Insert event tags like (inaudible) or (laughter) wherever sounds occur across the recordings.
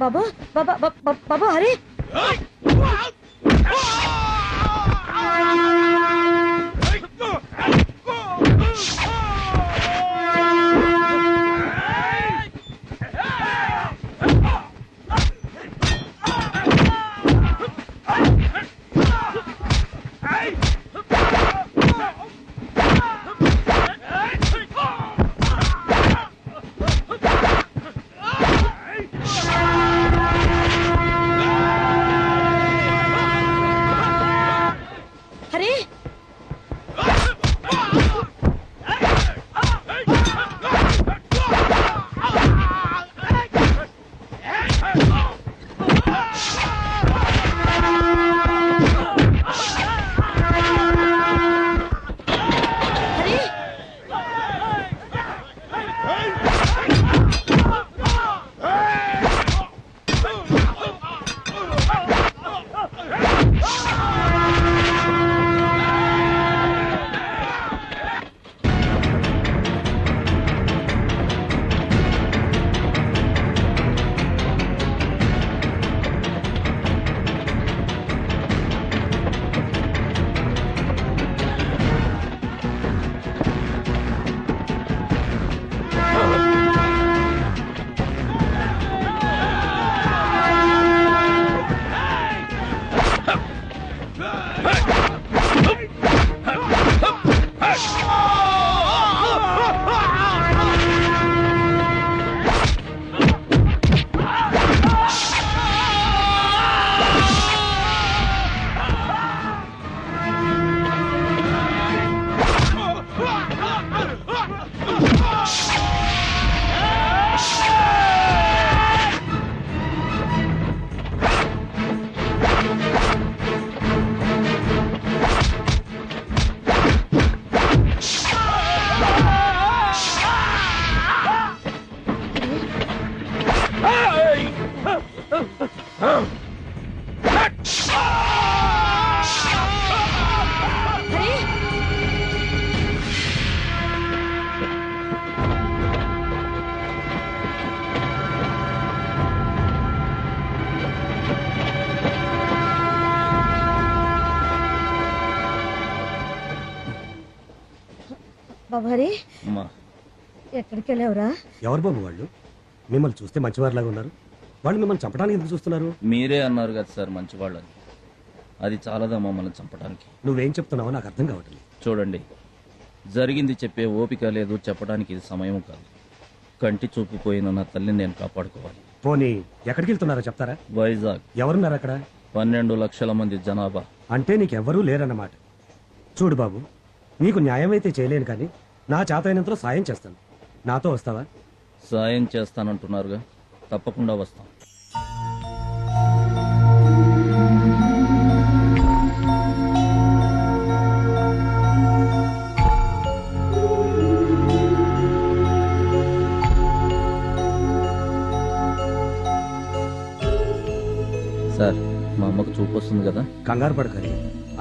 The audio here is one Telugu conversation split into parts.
బాబు బాబా బాబా బాబు బాబు హరి అమ్మా. ఎక్కడికి వెళ్ళావురా ఎవరు బాబు వాళ్ళు? మిమ్మల్ని చూస్తే మంచివారిలాగా ఉన్నారు. వాళ్ళు మిమ్మల్ని చంపడానికి ఎందుకు చూస్తున్నారు? మీరే అన్నారు కదా సార్ మంచివాళ్ళని. అది చాలదా మమ్మల్ని చంపడానికి నువ్వేం చెప్తున్నావో నాకు అర్థం కావట్లేదు. చూడండి. జరిగింది చెప్పే ఓపిక లేదు చెప్పడానికి ఇది సమయం కాదు. కంటి చూపు పోయిన నా తల్లిని నేను కాపాడుకోవాలి. పోనీ ఎక్కడికి వెళ్తున్నారో చెప్తారా? వైజాగ్. ఎవరున్నారు అక్కడ? పన్నెండు లక్షల మంది జనాభా. అంటే నీకెవ్వరూ లేరన్నమాట. చూడు బాబు నీకు న్యాయం అయితే చేయలేను కానీ నా చేతైనంతలో సాయం చేస్తాను. నాతో వస్తావా? సాయం చేస్తానంటున్నారుగా. తప్పకుండా వస్తాం. సార్ మా అమ్మకు చూపు వస్తుంది కదా? కంగారు పడకరి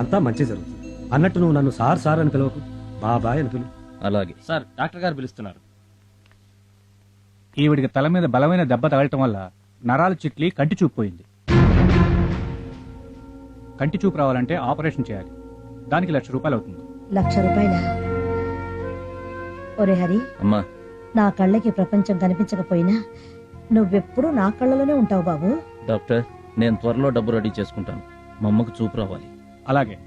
అంతా మంచి జరుగుతుంది. అన్నట్టు నువ్వు నన్ను సార్ సార్ అని పిలవకు. బాబాయ్ అని పిలువు అలాగే. సార్ డాక్టర్ గారు పిలుస్తున్నారు. ఈవిడికి తల మీద బలమైన దెబ్బ తగలటం వల్ల నరాలు చిట్లి కంటి చూపు పోయింది. కంటి చూపు రావాలంటే ఆపరేషన్ చేయాలి. దానికి లక్ష రూపాయలు అవుతుంది. లక్ష రూపాయల? ఒరే హరి అమ్మా. నా కళ్ళకి ప్రపంచం కనిపించకపోయినా నువ్వెప్పుడూ నా కళ్ళలోనే ఉంటావు బాబు. డాక్టర్ నేను త్వరలో డబ్బు రెడీ చేసుకుంటాను. మా అమ్మకు చూపు రావాలి. అలాగే.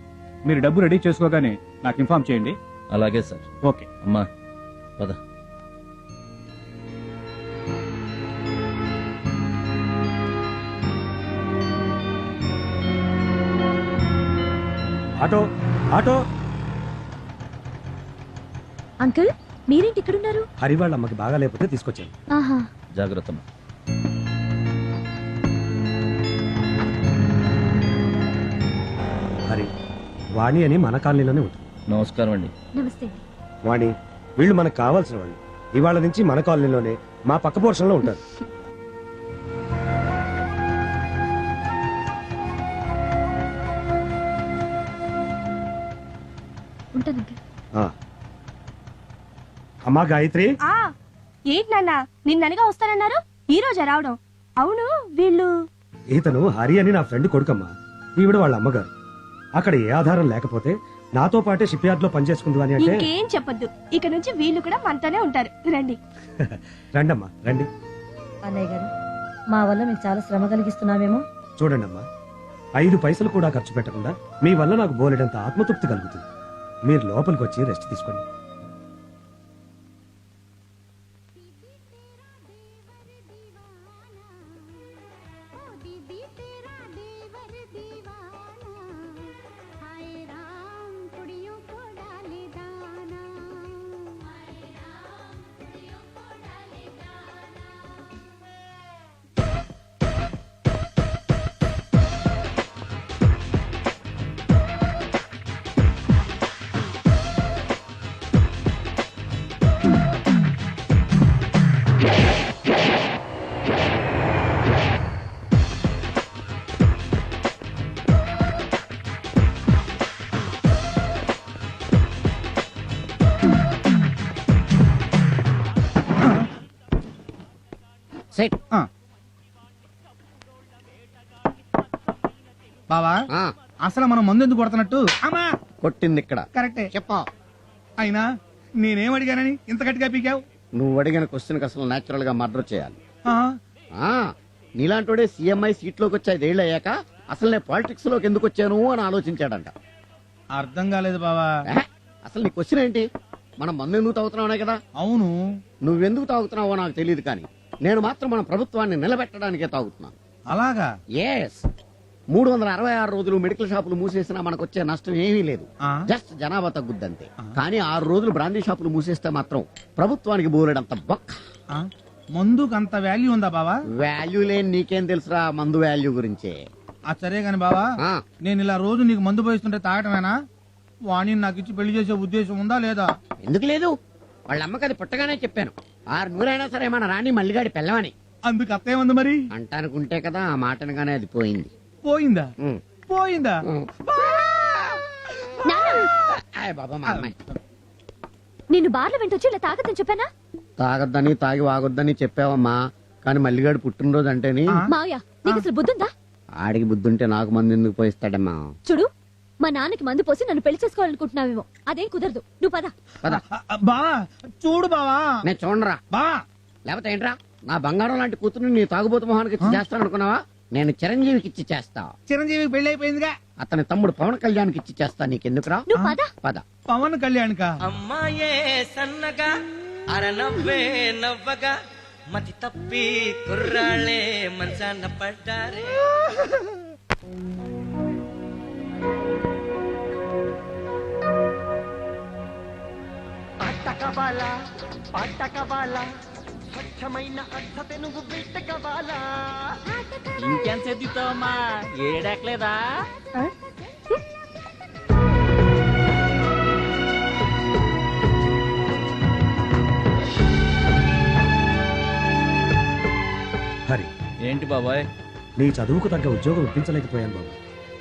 మీరు డబ్బు రెడీ చేసుకోగానే నాకు ఇన్ఫార్మ్ చేయండి. అలాగే సార్. ఓకే. అమ్మా పద. Auto auto. అంకుల్ మీరేంటి ఇక్కడున్నారు? హరి వాళ్ళ అమ్మకి బాగా లేకపోతే తీసుకొచ్చాను. ఆహా. జాగ్రత్త అమ్మా. వాణి అని మన కాలనీలోనే ఉంటుంది. నమస్కారం అండి. నమస్తే వాణి వీళ్ళు మనకు కావాల్సిన వాళ్ళు. ఇవాళ నుంచి మన కాలనీలోనే మా పక్క పోర్షన్లో ఉంటారు. ఆ. అమ్మా గాయత్రి. ఆ ఏంటి నాన్న? నిన్ననగా వస్తానన్నారు. ఈ రోజే రావడం. అవును వీళ్ళు ఇతను హరి అని నా ఫ్రెండ్ కొడుకమ్మా. ఈవిడ వాళ్ళ అమ్మగారు. అక్కడ ఏ ఆధారం లేకపోతే నాతో పాటే షిప్ యార్డ్లో పనిచేసుకుంది అని అంటే ఇంకేం చెప్పొద్దు. ఇక నుంచి వీళ్ళు కూడా మనతోనే ఉంటారు. రండి. (laughs) రండమ్మా రండి. అన్నయ్య గారు మా వల్ల మీకు చాలా శ్రమ కలిగిస్తున్నామేమో చూడండమ్మా ఐదు పైసలు కూడా ఖర్చు పెట్టకుండా మీ వల్ల నాకు బోలెడంత ఆత్మతృప్తి కలుగుతుంది. మీరు లోపలికి వచ్చి రెస్ట్ తీసుకోండి. సెట్ బావా అసలు మనం మందు ఎందుకు కొడుతున్నట్టు? అమ్మా! కొట్టింది ఇక్కడ. కరెక్టే. చెప్పా. అయినా నేనేం అడిగానని ఇంత గట్టిగా పీకావు? నువ్వు అడిగిన క్వశ్చన్ అసలు నేచురల్గా మర్డర్ చేయాలి. ఆ, ఆ. నీలాంటోడే సీఎంఐ సీట్లోకి వచ్చి ఐదేళ్ళు అయ్యాక అసలు నేను పాలిటిక్స్లోకి ఎందుకు వచ్చాను అని ఆలోచించాడంట. అర్థం కాలేదు బావా? అసలు నీ క్వశ్చన్ ఏంటి? మనం మందు ఎందుకు తాగుతున్నావునే కదా? అవును. నువ్వెందుకు తాగుతున్నావో నాకు తెలియదు కానీ నేను మాత్రం మన ప్రభుత్వాన్ని నిలబెట్టడానికే తాగుతున్నాను. అలాగా? ఎస్ మూడు వందల అరవై ఆరు రోజులు మెడికల్ షాపులు మూసేసినా మనకు వచ్చే నష్టం ఏమీ లేదు. జస్ట్ జనాభా తగ్గుద్దంతే. కానీ ఆరు రోజులు బ్రాందీ షాపులు మూసేస్తే మాత్రం ప్రభుత్వానికి బోలెడంత బొక్క. మందుకు అంత వాల్యూ ఉందా బావా? వాల్యూ లేని నీకేం తెలుసురా మందు వాల్యూ గురించే. ఆ సరే గాని బావా ఆ, నేను ఇలా రోజు నీకు మందు పోయిస్తుంటే తాగటమేనా? వాణి నాకు ఇచ్చి పెళ్ళి చేసే ఉద్దేశం ఉందా లేదా? ఎందుకు లేదు? వాళ్ళ అమ్మకి అది పుట్టగానే చెప్పాను. ఆరు నూరైనా సరే మన రాణి మల్లిగాడి పెళ్ళమని. అందుకు అత్తే ఉంది మరి? అంటానుకుంటే కదా ఆ మాటనగానే అది పోయింది. పోయిందా? పోయిందా. ఆయ్ బాబా మా అమ్మాయి. నిన్ను బార్ల వెంటొచ్చి ఇలా తాగదని చెప్పానా? తాగొద్దని తాగి వాగొద్దని చెప్పావమ్మా. కానీ మల్లిగాడు పుట్టినరోజు అంటేని. ఆ. మావయ్య నీకు అసలు బుద్ధుందా? ఆడికి బుద్ధుంటే నాకు మంది ఎందుకు పోయిస్తాడమ్మా? చూడు మా నాన్నకి మందు పోసి నన్ను పెళ్ళి చేసుకోవాలనుకుంటున్నావేమో. అదేం కుదరదు. నువ్వు పద. పద. బావా చూడు బావా. నేను చూడరా బావా లేకపోతే ఏంట్రా? నా బంగారం లాంటి కూతురు నీ తాగుబోతు మొహానికి ఇచ్చి చేస్తాను అనుకున్నావా నేను చిరంజీవికి ఇచ్చి చేస్తా. చిరంజీవి పెళ్ళి అయిపోయిందిగా అతని తమ్ముడు పవన్ కళ్యాణ్కి ఇచ్చి చేస్తా నీకెందుకురా? నువ్వు పద. పద. పవన్ కళ్యాణ్ కా అమ్మాయే సన్నగా అరనవ్వే నవ్వగా మతి తప్పి కుర్రాళ్ళే మంచాన పడ్డారే. (laughs) పట్టకబాల పట్టకబాల స్వచ్ఛమైన అర్థత నువ్వు బిట్టకబాల ఇంకెంత ఎత్తుతావమ్మా ఏడెక్కలేదా? హరి. ఏంటి బాబాయ్? నీ చదువుకు తగ్గ ఉద్యోగం ఇప్పించలేకపోయాను బాబు.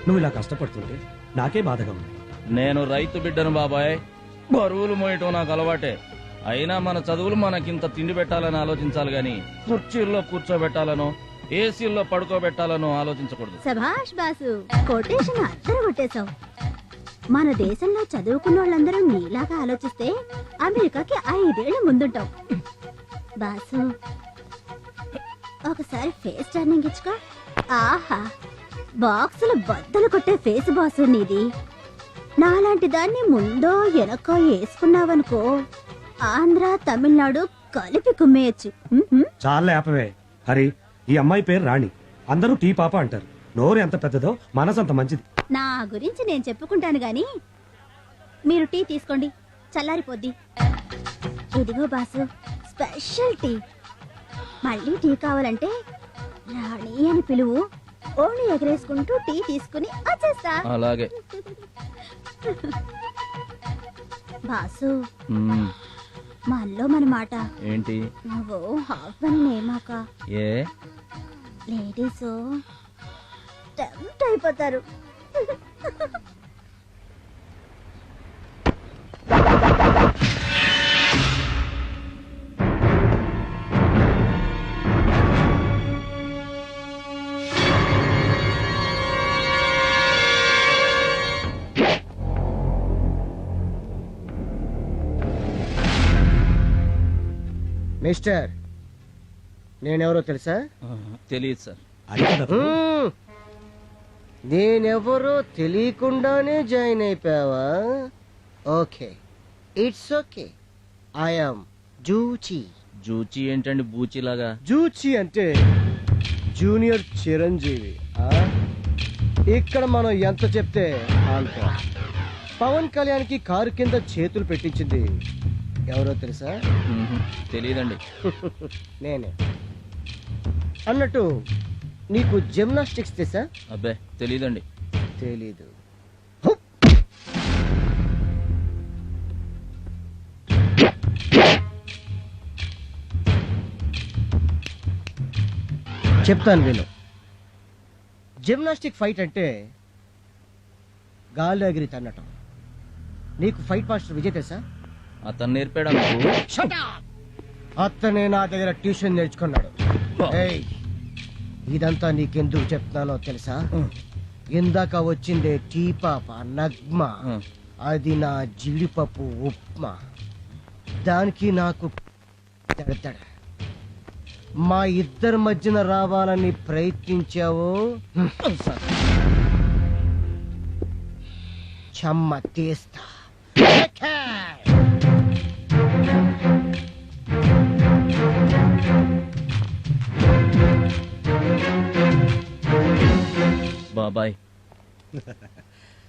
నువ్వు ఇలా కష్టపడుతుంటే నాకే బాధగా ఉంది. నేను రైతు బిడ్డను బాబాయ్. బరువులు మోయటం నాకు అలవాటే. అయినా మన చదువులు మనకింత తిండి పెట్టాలని ఆలోచించాలి గాని కుర్చీల్లో కూర్చోబెట్టాలనో ఏసీల్లో పడుకోబెట్టాలనో ఆలోచించకూడదు. సభాష్ బాసు కొటేషన్ అద్దరు కొట్టేశావు. మన దేశంలో చదువుకున్న వాళ్ళందరూ నీలాగా ఆలోచిస్తే అమెరికాకి ఐదేళ్ళ ముందుంటాం బాసు ఒకసారి ఫేస్ టర్నింగ్ ఇచ్చుకో. ఆహా బాక్సులు బద్దలు కొట్టే ఫేస్ బాసు నీది. నాలాంటి దాన్ని ముందో వెనకో వేసుకున్నావనుకో ఆంధ్ర తమిళనాడు కలిపి కుమ్మేయచ్చు. చాలా ఆపవే హరి ఈ అమ్మాయి పేరు రాణి. అందరూ టీ పాప అంటారు. నోరు ఎంత పెద్దదో మనసు అంత మంచిది. నా గురించి నేను చెప్పుకుంటాను గాని మీరు టీ తీసుకోండి. చల్లారిపోద్ది. ఇదిగో బాసు స్పెషల్ టీ. మళ్ళీ టీ కావాలంటే రాణి అని పిలువు. ఓణి ఎగరేసుకుంటూ టీ తీసుకుని వచ్చేస్తా. అలాగే. బాసు మ్మ్. మనలో మన మాట. ఏంటి? నువ్వు హాఫ్ అని నేమాక ఏ? లేడీస్ టెంప్ట్ అయిపోతారు. మిస్టర్ నేనెవరో తెలుసా? తెలియదు సార్. నేనెవరో తెలియకుండానే join అయిపోయావా? Okay. It's okay. I'm Juchi. Juchi ఏంటండి బూచిలాగా? జూచి అంటే జూనియర్ చిరంజీవి ఆ? ఇక్కడ మనం ఎంత చెప్తే అంత. పవన్ కళ్యాణ్కి కారు కింద చేతులు పెట్టించింది ఎవరో తెలుసా? తెలియదండి (laughs) నేనే. అన్నట్టు నీకు జిమ్నాస్టిక్స్ తెసా అబ్బే తెలియదండి తెలీదు. చెప్తాను విను. జిమ్నాస్టిక్ ఫైట్ అంటే గాలి ఎగిరి తన్నటం. నీకు ఫైట్ మాస్టర్ విజయ్ తెలుసా? అతను నేర్పాడా అతనే నా దగ్గర ట్యూషన్ నేర్చుకున్నాడు. ఏయ్, ఇదంతా నీకెందుకు చెప్తున్నానో తెలుసా? ఇందాక వచ్చిందే టీ పాప నగ్మ అది నా జీడిపప్పు ఉప్మా. దానికి నాకు తడతడ. మా ఇద్దరి మధ్యన రావాలని ప్రయత్నించావు? చెమ్మ తీస్తా. బాబాయ్ (laughs)